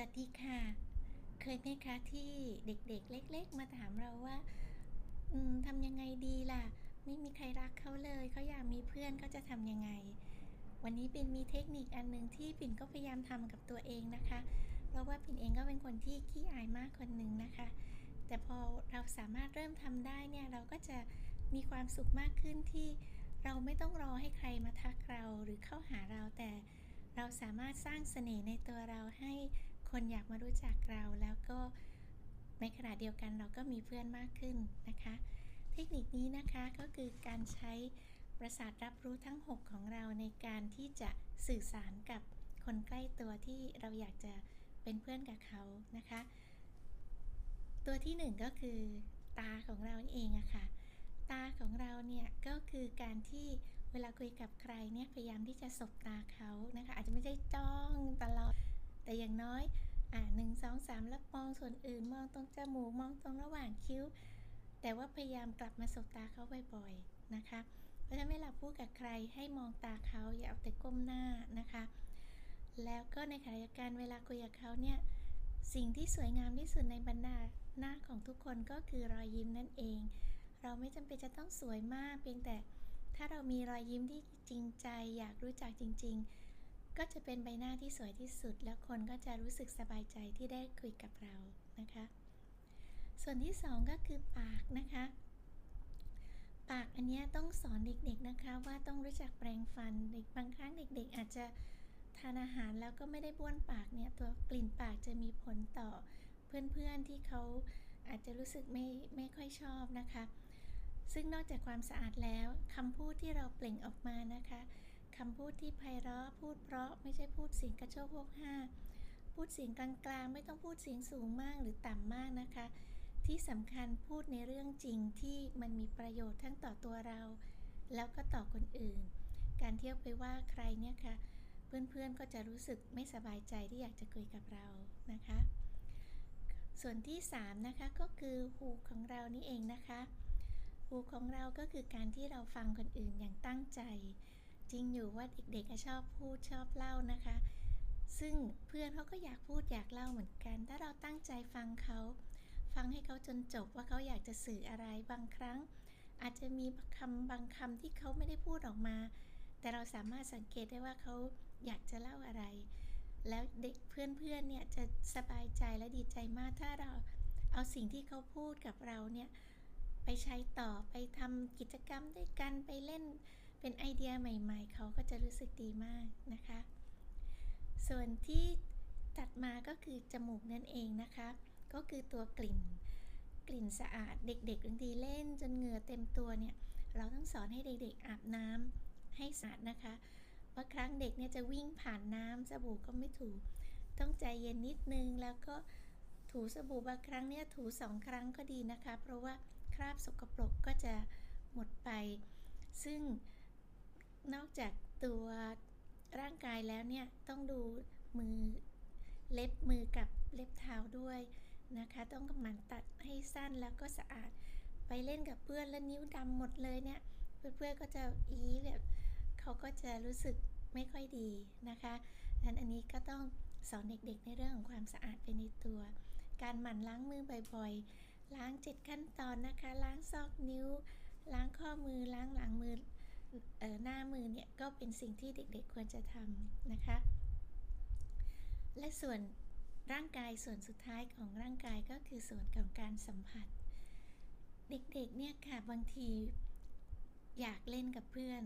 สวัสดีค่ะ เคยไหมคะที่เด็กๆ เล็ก ๆ มาถามเราว่าทำยังไงดีล่ะ ไม่มีใครรักเขาเลยเขาอยากมีเพื่อนเขาจะทำยังไง วันนี้ปิ่นมีเทคนิคอันหนึ่งที่ปิ่นก็พยายามทำกับตัวเองนะคะ เพราะว่าปิ่นเองก็เป็นคนที่ขี้อายมากคนหนึ่งนะคะ แต่พอเราสามารถเริ่มทำได้เนี่ยเราก็จะมีความสุขมากขึ้นที่เราไม่ต้องรอให้ใครมาทักเราหรือเข้าหาเราแต่เราสามารถสร้างเสน่ห์ในตัวเราให้ คนอยากมารู้จักเราแล้วก็ในขณะเดียวกันเราก็มีเพื่อนมากขึ้นนะคะ เทคนิคนี้นะคะก็คือการใช้ประสาทรับรู้ทั้ง 6 ของเราในการที่จะสื่อสารกับคนใกล้ตัวที่เราอยากจะเป็นเพื่อนกับเขานะคะ ตัวที่หนึ่งก็คือตาของเราเองอะค่ะ ตาของเราเนี่ยก็คือการที่เวลาคุยกับใครเนี่ยพยายามที่จะสบตาเขานะคะ อาจจะไม่ใช่จ้องตลอด แต่อย่างน้อยอ่าหนึ่งสองสามแล้วมองส่วนอื่นมองตรงจมูกมองตรงระหว่างคิ้ว แต่ว่าพยายามกลับมาสบตาเขาบ่อยๆนะคะ เพราะฉะนั้นเวลาพูดกับใครให้มองตาเขาอย่าเอาแต่ก้มหน้านะคะ แล้วก็ในขณะเดียวกันเวลาคุยกับเขาเนี่ยสิ่งที่สวยงามที่สุดในบรรดาหน้าของทุกคนก็คือรอยยิ้มนั่นเอง เราไม่จำเป็นจะต้องสวยมากเพียงแต่ถ้าเรามีรอยยิ้มที่จริงใจอยากรู้จักจริง ๆ ก็จะเป็นใบหน้าที่สวยที่สุด แล้วคนก็จะรู้สึกสบายใจที่ได้คุยกับเรานะคะ ส่วนที่สองก็คือปากนะคะ ปากอันนี้ต้องสอนเด็กๆนะคะ ว่าต้องรู้จักแปรงฟันเด็กบางครั้งเด็ก ๆ อาจจะทานอาหารแล้วก็ไม่ได้บ้วนปากเนี่ยตัวกลิ่นปากจะมีผลต่อเพื่อนๆที่เขาอาจจะรู้สึกไม่ไม่ค่อยชอบนะคะ ซึ่งนอกจากความสะอาดแล้วคำพูดที่เราเปล่งออกมานะคะ คำพูดที่ไพเราะพูดเพราะไม่ใช่พูดเสียงกระโชกโวกห้าพูดเสียงกลางๆ ไม่ต้องพูดเสียงสูงมากหรือต่ำมากนะคะ ที่สำคัญพูดในเรื่องจริงที่มันมีประโยชน์ทั้งต่อตัวเรา แล้วก็ต่อคนอื่น การเที่ยวไปว่าใครเนี่ยค่ะ เพื่อนๆก็จะรู้สึกไม่สบายใจที่อยากจะคุยกับเรานะคะ ส่วนที่3นะคะก็คือหูของเรานี่เองนะคะหูของเราก็คือการที่เราฟังคนอื่นอย่างตั้งใจ จริงอยู่ว่าเด็กๆชอบพูดชอบเล่านะคะ ซึ่งเพื่อนเขาก็อยากพูดอยากเล่าเหมือนกัน ถ้าเราตั้งใจฟังเขา ฟังให้เขาจนจบว่าเขาอยากจะสื่ออะไรบางครั้ง อาจจะมีคำบางคำที่เขาไม่ได้พูดออกมา แต่เราสามารถสังเกตได้ว่าเขาอยากจะเล่าอะไร แล้วเด็กเพื่อนๆเนี่ยจะสบายใจและดีใจมากถ้าเราเอาสิ่งที่เขาพูดกับเราเนี่ยไปใช้ต่อไปทำกิจกรรมด้วยกันไปเล่น เป็นไอเดียใหม่ๆ เขาก็จะรู้สึกดีมากนะคะ ส่วนที่ตัดมาก็คือจมูกนั่นเองนะคะ ก็คือตัวกลิ่น กลิ่นสะอาดเด็กๆบางทีเล่นจนเหงื่อเต็มตัวเนี่ย เราต้องสอนให้เด็กๆอาบน้ำให้สะอาดนะคะบางครั้งเด็กเนี่ยจะวิ่งผ่านน้ำสบู่ก็ไม่ถูต้องใจเย็นนิดนึงแล้วก็ถูสบู่บางครั้งเนี่ยถูสองครั้งก็ดีนะคะ เพราะว่าคราบสกปรกก็จะหมดไป ซึ่ง นอกจากตัวร่างกายแล้วเนี่ย ต้องดูมือเล็บมือกับเล็บเท้าด้วยนะคะ ต้องหมั่นตัดให้สั้นแล้วก็สะอาด ไปเล่นกับเพื่อนแล้วนิ้วดำหมดเลยเนี่ย เพื่อนๆก็จะอีแบบเขาก็จะรู้สึกไม่ค่อยดีนะคะนั้นอันนี้ก็ต้องสอนเด็กๆในเรื่องของความสะอาดไปในตัว การหมั่นล้างมือบ่อยๆ ล้างเจ็ดขั้นตอนนะคะ ล้างซอกนิ้ว ล้างข้อมือ ล้างหลังมือออหน้ามือ เนี่ยก็เป็นสิ่งที่เด็กๆควรจะทำนะคะ และส่วนร่างกายส่วนสุดท้ายของร่างกายก็คือส่วนของการสัมผัส เด็กๆเนี่ยค่ะบางทีอยากเล่นกับเพื่อน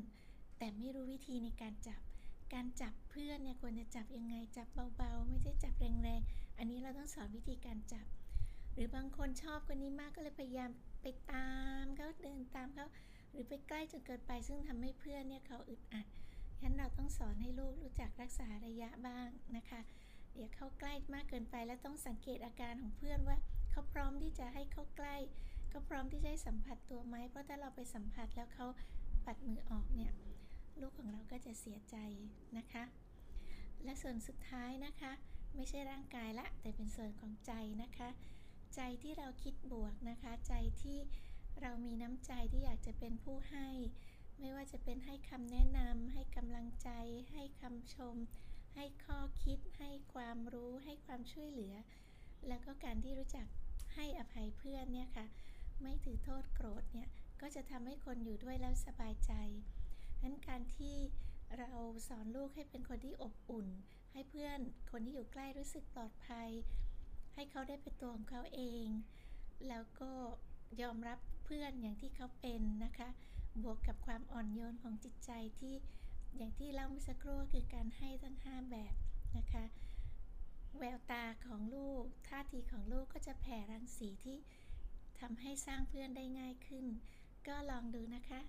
แต่ไม่รู้วิธีในการจับ การจับเพื่อนเนี่ยควรจะจับยังไงจับเบาๆ ไม่ใช่จับแรงๆ อันนี้เราต้องสอนวิธีการจับ หรือบางคนชอบคนนี้มากก็เลยพยายามไปตามเขาเดินตามเขา หรือไปใกล้จนเกินไปซึ่งทำให้เพื่อนเนี่ยเขาอึดอัดฉะนั้นเราต้องสอนให้ลูกรู้จักรักษาระยะบ้างนะคะเดี๋ยวเข้าใกล้มากเกินไปแล้วต้องสังเกตอาการของเพื่อนว่า เขาพร้อมที่จะให้เข้าใกล้เขาพร้อมที่จะให้สัมผัสตัวไหมเพราะถ้าเราไปสัมผัสแล้วเขาปัดมือออกเนี่ยลูกของเราก็จะเสียใจนะคะ และส่วนสุดท้ายนะคะ ไม่ใช่ร่างกายละแต่เป็นส่วนของใจนะคะ ใจที่เราคิดบวกนะคะ ใจที่ เรามีน้ำใจที่อยากจะเป็นผู้ให้ ไม่ว่าจะเป็นให้คำแนะนำให้กำลังใจ ให้คำชม ให้ข้อคิด ให้ความรู้ ให้ความช่วยเหลือ แล้วก็การที่รู้จักให้อภัยเพื่อนเนี่ยค่ะ ไม่ถือโทษโกรธเนี่ย ก็จะทำให้คนอยู่ด้วยแล้วสบายใจนั้นการที่เราสอนลูกให้เป็นคนที่อบอุ่น ให้เพื่อนคนที่อยู่ใกล้รู้สึกปลอดภัย ให้เขาได้เป็นตัวของเขาเอง แล้วก็ยอมรับ พื่อนอย่างที่เขาเป็นนะคะ บวกกับความอ่อนโยนของจิตใจที่อย่างที่เล่าเมื่อสักครู่คือการให้ทั้งห้าแบบนะคะ แววตาของลูกท่าทีของลูกก็จะแผ่รังสีที่ทำให้สร้างเพื่อนได้ง่ายขึ้น ก็ลองดูนะคะ